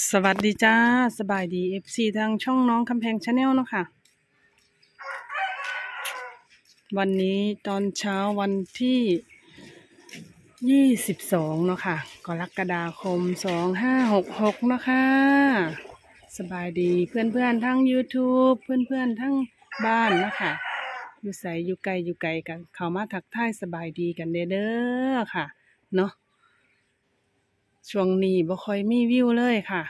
สวัสดีจ้า สบายดีเอฟซีทางช่องน้องคำแพงชาแนลเนาะค่ะ วันนี้ตอนเช้าวันที่ยี่สิบสองเนาะค่ะกรกฎาคมสองห้าหกหกเนาะค่ะ สบายดีเพื่อนเพื่อนทั้ง YouTube เพื่อนเพื่อนทั้งบ้านเนาะคะอยู่ใสอยู่ไกลอยู่ไกลกัน เขามาทักทายสบายดีกันเด้อเด้อค่ะ เนาะ ช่วงนี้บ่ค่อยมีวิวเลยค่ะ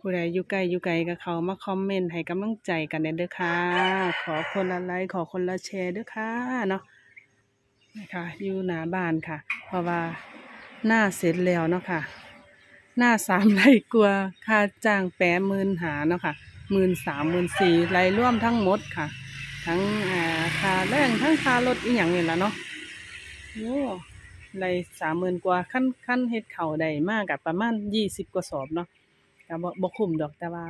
ผู้ใดอยู่ไกลอยู่ไกลก็เขามาคอมเมนต์ให้กำลังใจกันเด้อค่ะ ขอคนละไลค์ขอคนละแชร์เด้อค่ะเนาะนะคะอยู่หน้าบ้านค่ะ เพราะว่าหน้าเสร็จแล้วเนาะค่ะ หน้าสามไร่กลัวาค่าจ้างแปะหมื่นหาเนาะค่ะหมื่นสามหมื่นสี่ไรายร่วมทั้งหมดค่ะ ทั้งอ่าค่าแรงทั้งค่ารถอีหยังนี่แหละเนาะโอ้ ไรสามหมื่นกว่าขั้นขั้นเฮ็ดเข่าได้มากกับประมาณยี่สิบกว่าสอบเนาะก็บ่บ่คุ้มดอกแต่ว่า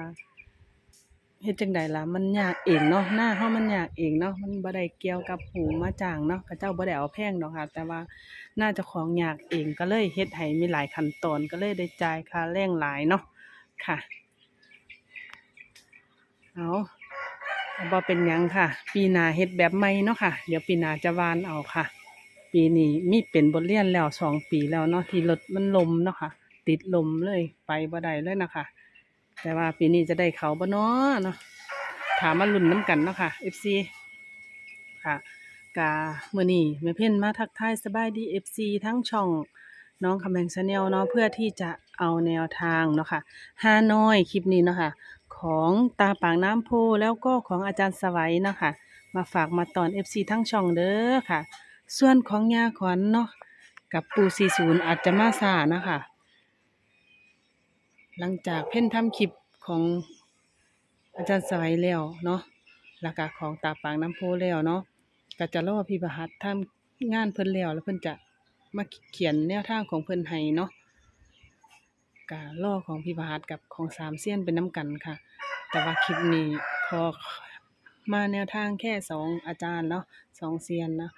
เฮ็ดจังใดล่ะมันยากเองเนาะหน้าเฮามันยากเองเนาะมันบ่ได้เกี่ยวกับหูมาจ้างเนาะเขาเจ้าบ่ได้เอาแพงดอกค่ะ แต่ว่าน่าจะของยากเองก็เลยเฮ็ดให้มีหลายขั้นตอนก็เลยได้จ่ายค่าแรงหลายเนาะค่ะเอาบ่เป็นหยังค่ะ ปีหน้าเฮ็ดแบบใหม่เนาะค่ะ เดี๋ยวปีหน้าจะวานเอาค่ะ ปีนี้มีเป็นบทเรียนแล้วสองปีแล้วเนาะที่รถมันลมเนาะค่ะ ติดลมเลยไปบ่ได้เลยนะคะแต่ว่าปีนี้จะได้เขาบ่เนาะเนาะถามมาลุ้นน้ำกันเนาะค่ะ FC ค่ะกาเมื้อนี้แม่เพ่นมาทักทายสบายดี FC ทั้งช่องน้องคำแพงชาแนลเนาะเพื่อที่จะเอาแนวทางเนาะค่ะฮานอยคลิปนี้เนาะค่ะของตาปากน้ำโพแล้วก็ของอาจารย์สวัยเนาะค่ะมาฝากมาตอน FC ทั้งช่องเด้อค่ะ ส่วนของยาขวัญเนาะกับปู40อาจจะมาซานะคะ หลังจากเพ่นทำคลิปของอาจารย์สวัยแล้วเนาะแล้วก็ของตาปากน้ำโพแล้วเนาะก็จะรอพี่ประหัตทำงานเพิ่นแล้วแล้วเพิ่นจะมาเขียนแนวทางของเพิ่นให้เนาะก็รอของพี่ประหัตกับของสามเซียนเป็นน้ำกันค่ะ แต่ว่าคลิปนี้ขอมาแนวทางแค่สองอาจารย์เนาะสองเซียนเนาะ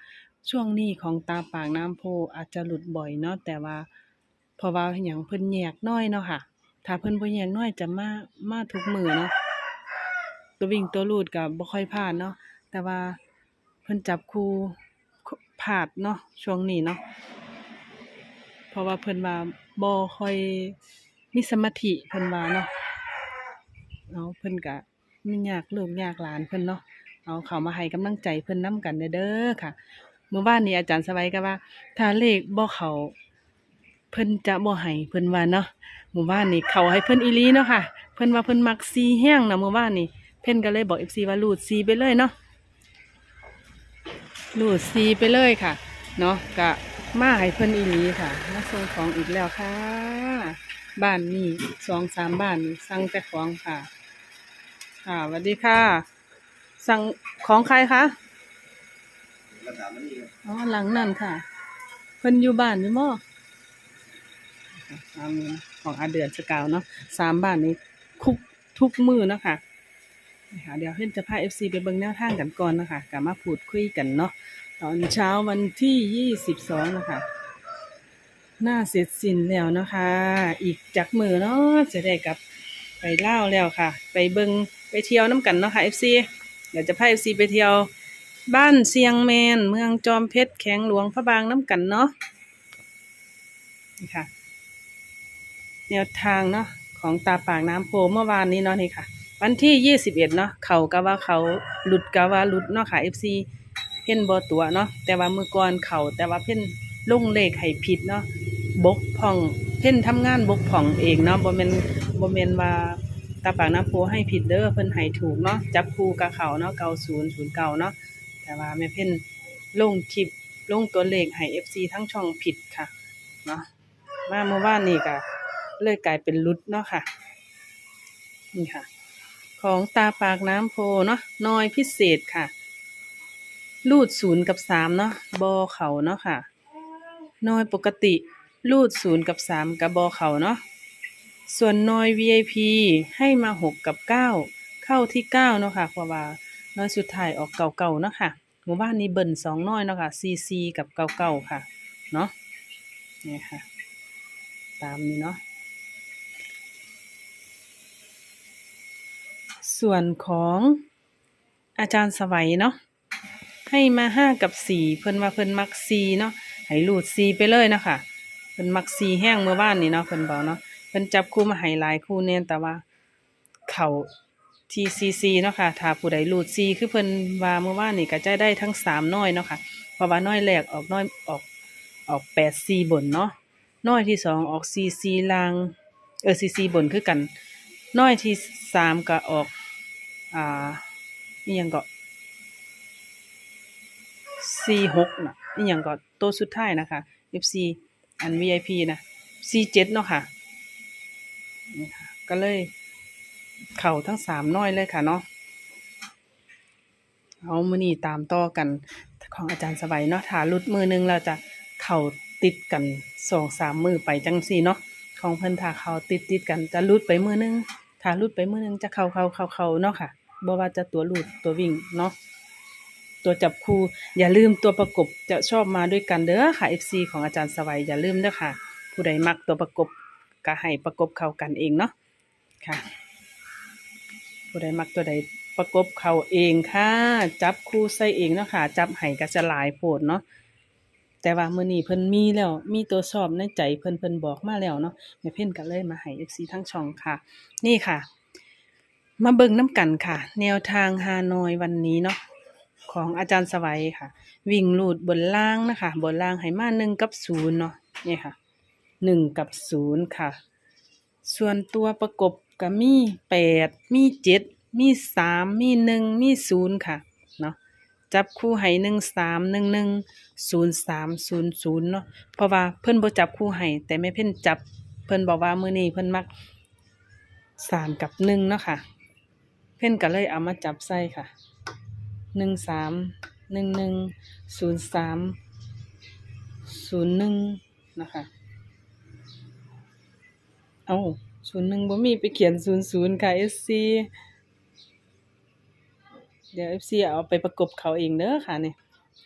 ช่วงนี้ของตาปากน้ำโพอาจจะหลุดบ่อยเนาะแต่ว่าพราะว่าอย่างเพิ่นแยกน้อยเนาะค่ะ ถ้าเพิ่นบ่แยกน้อยจะมามาทุกมือเนาะตัววิ่งตัวลูดก็บ่ค่อยพลาดเนาะแต่ว่าเพิ่นจับคู่พลาดเนาะช่วงนี้เนาะเพราะว่าเพิ่นว่าบ่ค่อยมีสมาธิเพิ่นว่าเนาะเอาเพิ่นก็มียากลูกยากหลานเพิ่นเนาะเอาเขามาให้กำลังใจเพิ่นนํกันเด้อค่ะ เมื่อวานนี้อาจารย์สวัยก็ว่า ถ้าเลขบ่เขาเพิ่นจะบ่ให้เพิ่นว่าเนาะเมื่อวานนี้เขาให้เพิ่นอีลีเนาะค่ะ เพิ่นว่าเพิ่นมักซีแห้งนะเมื่อวานนี้เพิ่นก็เลยบอก FC ว่ารูดซีไปเลยเนาะรูดซีไปเลยค่ะเนาะก็มาให้เพิ่นอีลีค่ะมาส่งของอีกแล้วค่ะ บ้านนี้สองสามบ้านนี่สั่งแต่ของค่ะ ค่ะสวัสดีค่ะ สั่งของใครคะ รักษามันนี่ครับอ๋อหลังนั่นค่ะเพิ่นอยู่บ้านอยู่ม่ตามนี้นะของอาเดือนสกาวเนาะสามบ้านนี้คุกทุกมือเนาะค่ะนะคะเดี๋ยวเพิ่นจะพาเอฟซีไปเบิ่งแนวทางกันก่อนนะคะกลับมาพูดคุยกันเนาะตอนเช้าวันที่ยี่สิบสองนะคะหน้าเสร็จสิ้นแล้วนะคะ อีกจากมือเนาะจะได้กลับไปเล่าวแล้วค่ะ ไปเบิงไปเที่ยวน้ำกันเนาะค่ะ FC เดี๋ยวจะพา FC ไปเที่ยว บ้านเซียงแมน เมืองจอมเพชรแข็งหลวงพระบางน้ำกันเนาะนี่ค่ะ แนวทางเนาะของตาปากน้ำโพเมื่อวานนี้เนาะนี่ค่ะ วันที่ยี่สิบเอ็ดเนาะเขาก็ว่าเขาหลุดก็ว่าหลุดเนาะค่ะ FC เพ่นบอตัวเนาะแต่ว่ามือก่อนเขาแต่ว่าเพ่นลงเลขให้ผิดเนาะบกพ่องเพ่นทำงานบกพ่องเองเนาะบ่แม่นบ่แม่นว่าตาปากน้ำโพให้ผิดเด้อเพิ่นให้ถูกเนาะจับคู่กับเขาเนาะ90 09เนาะ แต่ว่าแม่เพ่นลงคลิปลงตัวเลขให้ FC ทั้งช่องผิดค่ะเนาะมาเมื่อวานนี้ก็เลยกลายเป็นลุดเนาะค่ะ นี่ค่ะ ของตาปากน้ำโพเนาะน้อยพิเศษค่ะ รูดศูนย์กับสามเนาะบอเขาเนาะค่ะน้อยปกติรูดศูนย์กับสามกับบอเขาเนาะส่วนน้อย VIP ให้มาหกกับเก้าเข้าที่เก้าเนาะค่ะเพราะว่า น้อยสุดท้ายออกเก่าๆเนาะค่ะ หมู่บ้านนี้เบิ่นสองน้อยเนาะค่ะ CC กับเก่าๆค่ะ เนาะนี่ค่ะ ตามนี้เนาะส่วนของอาจารย์สวัยเนาะให้มาห้ากับสี่เพิ่นว่าเพิ่นมักซีเนาะให้รูดซีไปเลยเนาะค่ะเพิ่นมักซีแห้งเมื่อวานนี่เนาะเพิ่นบอกเนาะเพิ่นจับคู่มาให้หลายคู่เน้นแต่ว่าเขา ทีซีซีเนาะค่ะถ้าผู้ใดรูดซีคือเพิ่นว่าเมื่อวานนี่ก็จะได้ทั้งสามน้อยเนาะค่ะเพราะว่าน้อยแรกออกน้อยออกออกแปดซีบนเนาะน้อยที่สองออกซีซีลางเออซีซีบนคือกัน น้อยที่สามก็ออกอ่านี่ยังก็ซีหกนะนี่ยังก็ตัวสุดท้ายนะคะ FC อัน VIP นะซีเจ็ดเนาะค่ะนี่ค่ะก็เลย เข่าทั้งสามน้อยเลยค่ะเนาะเอามือนี่ตามต่อกันของอาจารย์สบายเนาะถ้าลุดมือหนึงเราจะเข่าติดกันสองสามมือไปจังสี่เนาะของเพิ่นถ้าเข่าติดติดกันจะลุดไปมือหนึงถ้าลุดไปมือหนึงจะเข่าเข่าเข่าเข่าเนาะค่ะบ่ว่าจะตัวลุดตัววิ่งเนาะตัวจับคู่อย่าลืมตัวประกบจะชอบมาด้วยกันเด้อค่ะ FC ของอาจารย์สวัยอย่าลืมเด้อค่ะ ผู้ใดมักตัวประกบก็ให้ประกบเข้ากันเองเนาะค่ะ ผู้ใดมักตัวใดประกบเขาเองค่ะ จับคู่ใส่เองเนาะค่ะ จับไห้ก็จะหลายโพดเนาะแต่ว่ามือนี้เพิ่นมีแล้ว มีตัวชอบในใจเพิ่นเพิ่นบอกมาแล้วเนาะแม่เพ่นก็เลยมาให้ FC ทั้งช่องค่ะ นี่ค่ะ มาเบิ่งน้ำกันค่ะ แนวทางฮานอยวันนี้เนาะของอาจารย์สวัยค่ะ วิ่งลูดบนล่างนะคะ บนล่างให้มาหนึ่งกับศูนย์เนาะนี่ค่ะหนึ่งกับศูนย์ค่ะ ส่วนตัวประกบ ก็มีแปดมีเจ็ดมีสามมีหนึ่งมีศูนย์ค่ะเนาะจับคู่ให้หนึ่งสามหนึ่งหนึ่งศูนย์สามศูนย์ศูนย์เนาะเพราะว่าเพิ่นบ่จับคู่ให้แต่ไม่เพิ่นจับเพิ่นบอกว่ามื้อนี้เพิ่นมักสามกับหนึ่งเนาะค่ะ เพิ่นก็เลยเอามาจับใส่ค่ะหนึ่งสามหนึ่งหนึ่งศูนย์สามศูนย์หนึ่งนะคะ เอา ศูนย์หนึ่งบ่มีไปเขียนศูนย์ศูนย์ค่ะ SC เดี๋ยว FC เอาไปประกบเขาเองเด้อค่ะเนี่ย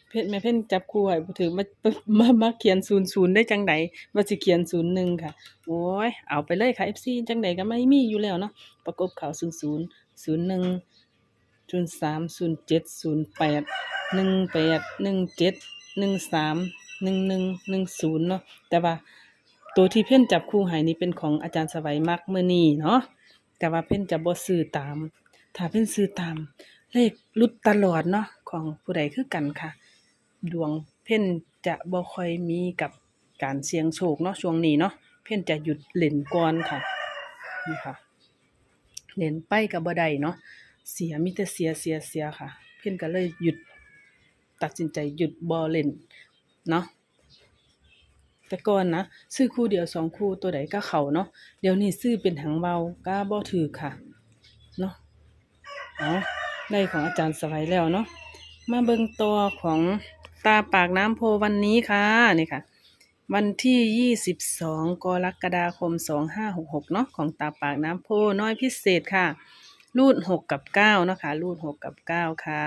เพิ่นแม่เพ่นจับคู่ให้ถือมามามาเขียนศูนย์ศูนย์ได้จังไดว่าสิเขียนศูนย์หนึ่งค่ะ โอ้ยเอาไปเลยค่ะ FC จังไดก็ไม่มีอยู่แล้วเนาะประกบเขาศูนย์ศูนย์ศูนย์หนึ่งศูนย์สามศูนย์เจ็ดศูนย์แปดหนึ่งแปดหนึ่งเจ็ดหนึ่งสามหนึ่งหนึ่งหนึ่งศูนย์เนาะแต่ว่า ตัวที่เพ่นจับคู่หายนี้เป็นของอาจารย์สวัยมักเมื่อนี้เนาะแต่ว่าเพ่นจะบ่ซื้อตาม ถ้าเพ่นซื้อตาม เลขลุดตลอดเนาะของผู้ใดคือกันค่ะ ดวงเพ่นจะบ่ค่อยมีกับการเสี่ยงโชคเนาะช่วงนี้เนาะเพ่นจะหยุดเล่นก่อนค่ะนี่ค่ะเล่นไปกับบ่ได้เนาะเสียมีแต่เสียเสียเสียค่ะ เพ่นก็เลยหยุดตัดสินใจหยุดบ่เล่นเนาะ แต่ก่อนนะซื้อคู่เดียวสองคู่ตัวใดก็เขาเนาะเดี๋ยวนี้ซื้อเป็นหางเบาก็บ่ถือค่ะเนาะเอาได้ของอาจารย์สไลด์แล้วเนาะมาเบิ่งตัวของตาปากน้ำโพวันนี้ค่ะนี่ค่ะ วันที่ 22 กรกฎาคม 2566 เนาะของตาปากน้ำโพน้อยพิเศษค่ะ รูด 6 กับ9เนาะค่ะรูด 6 กับ 9 ค่ะ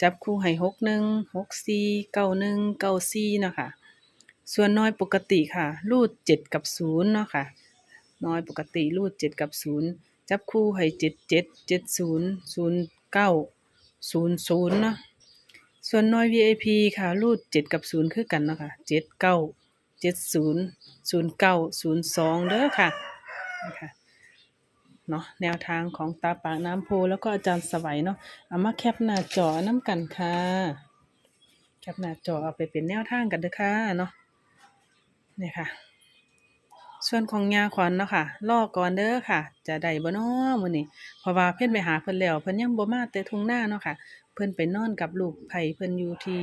จับคู่ให้ 61 64 91 94เนาะค่ะ ส่วนน้อยปกติค่ะ รูดเจ็ดกับศูนย์เนาะค่ะ น้อยปกติรูดเจ็ดกับศูนย์จับคู่ให้เจ็ดเจ็ดเจ็ดศูนย์ศูนย์เก้าศูนย์ศูนย์เนาะส่วนน้อย VIP ค่ะ รูดเจ็ดกับศูนย์คือกันเนาะค่ะเจ็ดเก้าเจ็ดศูนย์ศูนย์เก้าศูนย์สองเด้อค่ะนี่ค่ะเนาะแนวทางของตาปากน้ำโพแล้วก็อาจารย์สวัยเนาะเอามาแคปหน้าจอน้ำกันค่ะ แคปหน้าจอเอาไปเป็นแนวทางกันเด้อค่ะเนาะ นี่ค่ะ ส่วนของยาขวัญเนาะค่ะรอก่อนเด้อค่ะ จะได้บ่น้อมื้อนี้เพราะว่าเพิ่นไปหาเพิ่นแล้วเพิ่นยังบ่มาแต่ทุ่งหน้าเนาะค่ะ เพิ่นไปนอนกับลูกไผเพิ่นอยู่ที่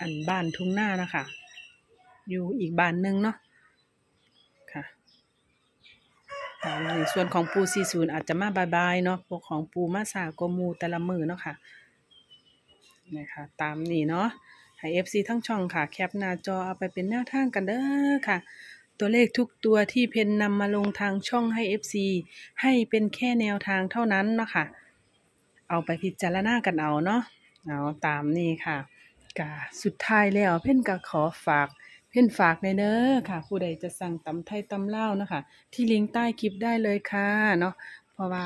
อันบ้านทุ่งหน้านะคะอยู่อีกบ้านหนึงเนาะค่ะตามนี้ส่วนของปู40อาจจะมาบายๆเนาะพวกของปูมาสากมูแต่ละมือเนาะค่ะนี่ค่ะตามนี้เนาะ ให้ FC ทั้งช่องค่ะ แคปหน้าจอเอาไปเป็นแนวทางกันเด้อค่ะ ตัวเลขทุกตัวที่เพนนำมาลงทางช่องให้ FC ให้เป็นแค่แนวทางเท่านั้นเนาะค่ะ เอาไปพิจารณากันเอาเนาะเอาตามนี้ค่ะกะสุดท้ายแล้วเพ่นก็ขอฝาก เพ่นฝากในเด้อค่ะ ผู้ใดจะสั่งตำไทยตำเล่านะคะที่ลิงก์ใต้คลิปได้เลยค่ะเนาะเพราะว่า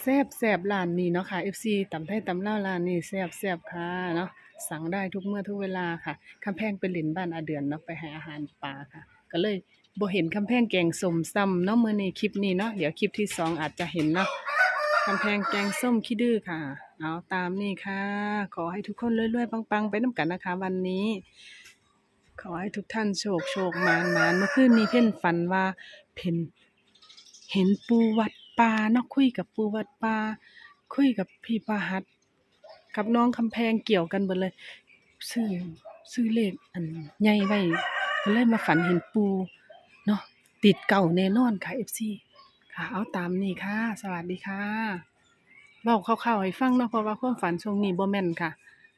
แซบแซบร้านนี้เนาะค่ะ FC ตำไทยตำลาร้านนี้แซบแซบค่ะเนาะสั่งได้ทุกเมื่อทุกเวลาค่ะคำแพงเป็นหลินบ้านอาเดือนเนาะไปห้อาหารปลาค่ะ ก็เลยบ่เห็นคำแพงแกงส้มซ้ำเนาะเมื้อนี้คลิปนี้เนาะเดี๋ยวคลิปที่สองอาจจะเห็นเนาะคำแพงแกงส้มขี้ดื้อค่ะ เอาตามนี่ค่ะ ขอให้ทุกคนรวยๆปังๆ ไปนํกันนะคะ วันนี้ ขอให้ทุกท่านโชคโชคมานมานเมื่อคืนนี้เพ่นฝันว่าเพ่นเห็นปูวัด ป่าเนาะคุยกับปูวัดป่าคุยกับพี่ประหัดกับน้องคำแพงเกี่ยวกันเบิดเลยซื้อซื้อเลขอันใหญ่ไว้ก็เลยมาฝันเห็นปูเนาะติดเก่าแน่นอนค่ะ FC ค่ะ เอาตามนี้ค่ะ สวัสดีค่ะเว้าคร่าวๆให้ฟังเนาะเพราะว่าความฝันช่วงนี้บ่แม่นค่ะ